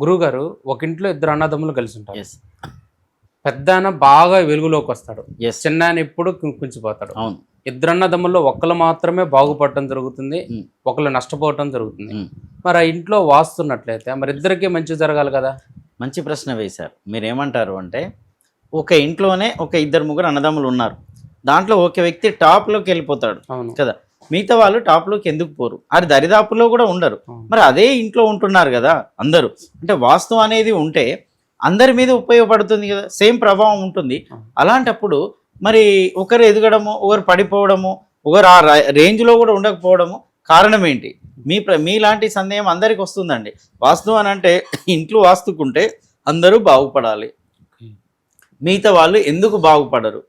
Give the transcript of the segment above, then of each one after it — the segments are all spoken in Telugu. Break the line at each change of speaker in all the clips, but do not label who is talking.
గురువు గారు ఒక ఇంట్లో ఇద్దరు అన్నదమ్ములు కలిసి ఉంటారు.
ఎస్
పెద్ద బాగా వెలుగులోకి వస్తాడు.
ఎస్
చిన్న ఆయన ఎప్పుడు కుంచిపోతాడు.
అవును.
ఇద్దరు అన్నదమ్ముల్లో ఒకళ్ళు మాత్రమే బాగుపడటం జరుగుతుంది.
ఉమ్.
ఒకళ్ళు నష్టపోవటం జరుగుతుంది.
ఉమ్.
మరి ఆ ఇంట్లో వాస్తున్నట్లయితే మరి ఇద్దరికి మంచి జరగాలి కదా?
మంచి ప్రశ్న వేశారు. మీరు ఏమంటారు అంటే ఒక ఇంట్లోనే ఒక ఇద్దరు ముగ్గురు అన్నదమ్ములు ఉన్నారు. దాంట్లో ఒక వ్యక్తి టాప్లోకి వెళ్ళిపోతాడు.
అవును.
కదా? మిగతా వాళ్ళు టాప్లోకి ఎందుకు పోరు అది దరిదాపుల్లో కూడా ఉండరు. మరి అదే ఇంట్లో ఉంటున్నారు కదా అందరూ అంటే వాస్తు అనేది ఉంటే అందరి మీద ఉపయోగపడుతుంది కదా సేమ్ ప్రభావం ఉంటుంది. అలాంటప్పుడు మరి ఒకరు ఎదగడము ఒకరు పడిపోవడము ఒకరు ఆ రా- రేంజ్లో కూడా ఉండకపోవడము కారణం ఏంటి మీ ప్ర- మీలాంటి సందేహం అందరికి వస్తుందండి వాస్తు అని అంటే ఇంట్లో వాస్తుకుంటే అందరూ బాగుపడాలి. మిగతా వాళ్ళు ఎందుకు బాగుపడరు.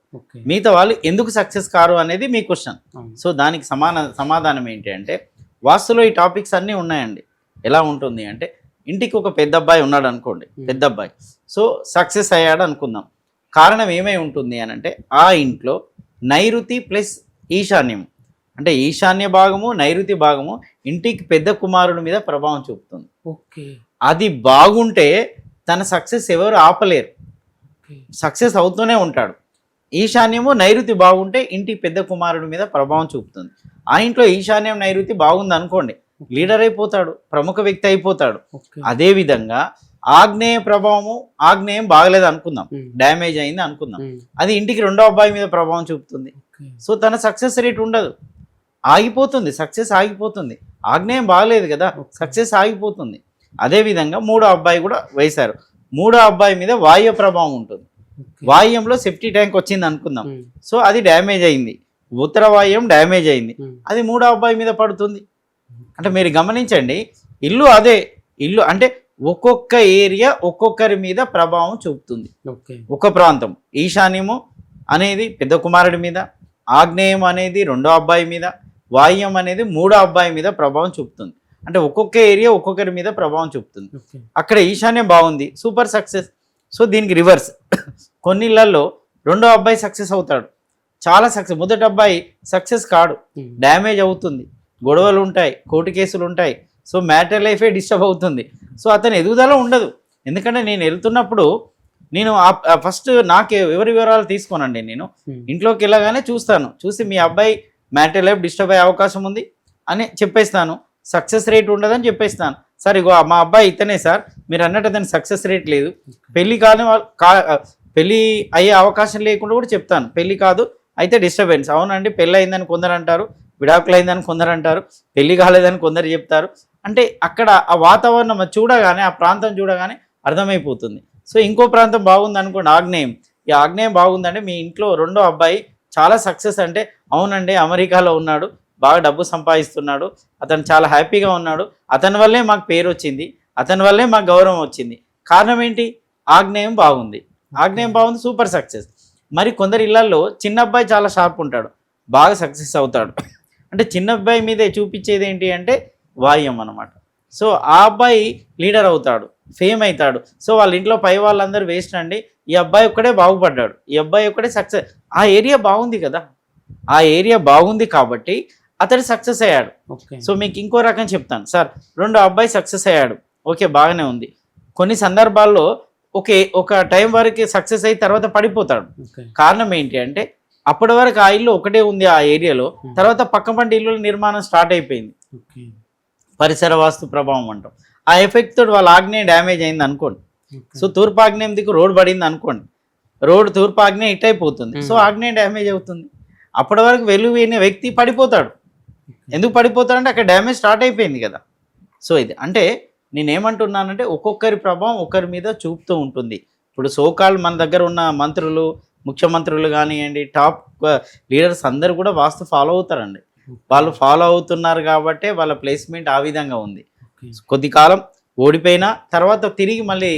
మిగతా వాళ్ళు ఎందుకు సక్సెస్ కారు అనేది మీ క్వశ్చన్. సో దానికి సమాన సమాధానం ఏంటి అంటే వాస్తులో ఈ టాపిక్స్ అన్నీ ఉన్నాయండి. ఎలా ఉంటుంది అంటే ఇంటికి ఒక పెద్ద అబ్బాయి ఉన్నాడు అనుకోండి పెద్ద అబ్బాయి. సో సక్సెస్ అయ్యాడు అనుకుందాం. కారణం ఏమై ఉంటుంది అని అంటే ఆ ఇంట్లో నైరుతి ప్లస్ ఈశాన్యం. అంటే ఈశాన్య భాగము నైరుతి భాగము ఇంటికి పెద్ద కుమారుడి మీద ప్రభావం చూపుతుంది.
ఓకే.
అది బాగుంటే తన సక్సెస్ ఎవరు ఆపలేరు. సక్సెస్ అవుతూనే ఉంటాడు ఈశాన్యము నైరుతి బాగుంటే ఇంటి పెద్ద కుమారుడి మీద ప్రభావం చూపుతుంది ఆ ఇంట్లో ఈశాన్యం నైరుతి బాగుంది అనుకోండి లీడర్ అయిపోతాడు ప్రముఖ వ్యక్తి అయిపోతాడు
ఓకే.
అదే విధంగా ఆగ్నేయ ప్రభావము ఆగ్నేయం బాగలేదు అనుకుందాం. డ్యామేజ్ అయింది అనుకుందాం. అది ఇంటికి రెండో అబ్బాయి మీద ప్రభావం చూపుతుంది. సో తన సక్సెస్ రేట్ ఉండదు ఆగిపోతుంది సక్సెస్ ఆగిపోతుంది ఆగ్నేయం బాగలేదు కదా. సక్సెస్ ఆగిపోతుంది అదే విధంగా మూడో అబ్బాయి కూడా వేశారు మూడో అబ్బాయి మీద వాయు ప్రభావం ఉంటుంది.
ఓకే.
వాయుయంలో సేఫ్టీ ట్యాంక్ వచ్చింది అనుకుందాం.
ఉమ్.
సో అది డ్యామేజ్ అయింది. ఉత్తర వాయుం డ్యామేజ్ అయింది.
ఉమ్.
అది మూడో అబ్బాయి మీద పడుతుంది. అంటే మీరు గమనించండి ఇల్లు అదే ఇల్లు అంటే ఒక్కొక్క ఏరియా ఒక్కొక్కరి మీద ప్రభావం చూపుతుంది. ఒక ప్రాంతం ఈశాన్యము అనేది పెద్ద కుమారుడి మీద ఆగ్నేయం అనేది రెండో అబ్బాయి మీద వాయుం అనేది మూడో అబ్బాయి మీద ప్రభావం చూపుతుంది. అంటే ఒక్కొక్క ఏరియా ఒక్కొక్కరి మీద ప్రభావం చూపుతుంది. అక్కడ ఈశాన్యం బాగుంది. Super success. సో దీనికి రివర్స్. కొన్ని ఇళ్ళలో రెండో అబ్బాయి సక్సెస్ అవుతాడు. చాలా సక్సెస్. మొదటి అబ్బాయి సక్సెస్ కాడు.
ఉమ్.
డ్యామేజ్ అవుతుంది. గొడవలు ఉంటాయి. కోర్టు కేసులు ఉంటాయి. సో మ్యాటర్ లైఫే డిస్టర్బ్ అవుతుంది. సో అతని ఎదుగుదల ఉండదు. ఎందుకంటే నేను వెళ్తున్నప్పుడు నేను ఫస్ట్ నాకు ఎవరి వివరాలు తీసుకోనండి నేను.
ఉమ్.
ఇంట్లోకి వెళ్ళగానే చూస్తాను. చూసి మీ అబ్బాయి మ్యాటర్ లైఫ్ డిస్టర్బ్ అయ్యే అవకాశం ఉంది అని చెప్పేస్తాను. సక్సెస్ రేట్ ఉండదని చెప్పేస్తాను సార్ ఇగో మా అబ్బాయి ఇతనే సార్. మీరు అన్నట్టు అతని సక్సెస్ రేట్ లేదు. పెళ్ళి కాని పెళ్ళి కా అయ్యే అవకాశం లేకుండా కూడా చెప్తాను. పెళ్ళి కాదు అయితే డిస్టర్బెన్స్ అవునండి పెళ్ళి అయిందని కొందరు అంటారు విడాకులు అయిందని కొందరు అంటారు పెళ్ళి కాలేదని కొందరు చెప్తారు. అంటే అక్కడ ఆ వాతావరణం చూడగానే ఆ ప్రాంతం చూడగానే అర్థమైపోతుంది. సో ఇంకో ప్రాంతం బాగుంది అనుకోండి ఆగ్నేయం. ఈ ఆగ్నేయం బాగుందంటే మీ ఇంట్లో రెండో అబ్బాయి చాలా సక్సెస్ అంటే అవునండి అమెరికాలో ఉన్నాడు. బాగా డబ్బు సంపాదిస్తున్నాడు. అతను చాలా హ్యాపీగా ఉన్నాడు. అతని వల్లే మాకు పేరు వచ్చింది. అతని వల్లే మాకు గౌరవం వచ్చింది. కారణం ఏంటి? ఆగ్నేయం బాగుంది. ఆగ్నేయం బాగుంది సూపర్ సక్సెస్. మరి కొందరి ఇళ్ళలో చిన్న అబ్బాయి చాలా షార్ప్ ఉంటాడు. బాగా సక్సెస్ అవుతాడు. అంటే చిన్న అబ్బాయి మీదే చూపించేది ఏంటి అంటే వాయ్యం అనమాట సో ఆ అబ్బాయి లీడర్ అవుతాడు. ఫేమ్ అవుతాడు సో వాళ్ళ ఇంట్లో పై వాళ్ళందరూ వేస్ట్ అండి. ఈ అబ్బాయి ఒక్కడే బాగుపడ్డాడు. ఈ అబ్బాయి ఒక్కడే సక్సెస్. ఆ ఏరియా బాగుంది కదా. ఆ ఏరియా బాగుంది కాబట్టి అతడు సక్సెస్ అయ్యాడు. సో మీకు ఇంకో రకం చెప్తాను. సార్ రెండో అబ్బాయి సక్సెస్ అయ్యాడు. ఓకే బాగానే ఉంది. కొన్ని సందర్భాల్లో ఓకే ఒక టైం వరకు సక్సెస్ అయిన తర్వాత పడిపోతాడు. కారణం ఏంటి అంటే అప్పటి వరకు ఆ ఇల్లు ఒకటే ఉంది ఆ ఏరియాలో. తర్వాత పక్కపంటి ఇల్లుల నిర్మాణం స్టార్ట్ అయిపోయింది. పరిసర వాస్తు ప్రభావం అంటాం. ఆ ఎఫెక్ట్ తోటి వాళ్ళ ఆగ్నేయ డ్యామేజ్ అయింది అనుకోండి. సో తూర్పు ఆగ్నేయం దిక్కు రోడ్ పడింది అనుకోండి. రోడ్ తూర్పు ఆగ్నేయం ఇట్ అయిపోతుంది. సో. ఆగ్నేయం డ్యామేజ్ అవుతుంది. అప్పటి వరకు వెలువైన వ్యక్తి పడిపోతాడు. ఎందుకు పడిపోతాడంటే అక్కడ డ్యామేజ్ స్టార్ట్ అయిపోయింది కదా. సో ఇది అంటే నేనేమంటున్నానంటే ఒక్కొక్కరి ప్రభావం ఒకరి మీద చూపుతూ ఉంటుంది. ఇప్పుడు సోకాల్ మన దగ్గర ఉన్న మంత్రులు ముఖ్యమంత్రులు కానివ్వండి టాప్ లీడర్స్ అందరూ కూడా వాస్తు ఫాలో అవుతారండి. వాళ్ళు ఫాలో అవుతున్నారు కాబట్టే వాళ్ళ ప్లేస్మెంట్ ఆ విధంగా ఉంది. కొద్ది కాలం ఓడిపోయినా తర్వాత తిరిగి మళ్ళీ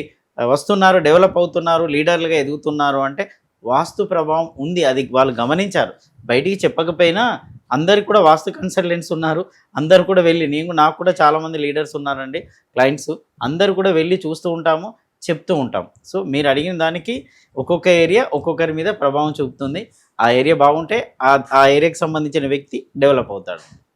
వస్తున్నారు డెవలప్ అవుతున్నారు లీడర్లుగా ఎదుగుతున్నారు అంటే వాస్తు ప్రభావం ఉంది. అది వాళ్ళు గమనించారు. బయటికి చెప్పకపోయినా అందరికి కూడా వాస్తు కన్సల్టెంట్స్ ఉన్నారు. అందరు కూడా వెళ్ళి నేను నాకు కూడా చాలామంది లీడర్స్ ఉన్నారండి క్లయింట్స్ అందరు కూడా వెళ్ళి చూస్తూ ఉంటాము చెప్తూ ఉంటాం సో మీరు అడిగిన దానికి ఒక్కొక్క ఏరియా ఒక్కొక్కరి మీద ప్రభావం చూపుతుంది. ఆ ఏరియా బాగుంటే ఆ ఆ ఏరియాకి సంబంధించిన వ్యక్తి డెవలప్ అవుతాడు.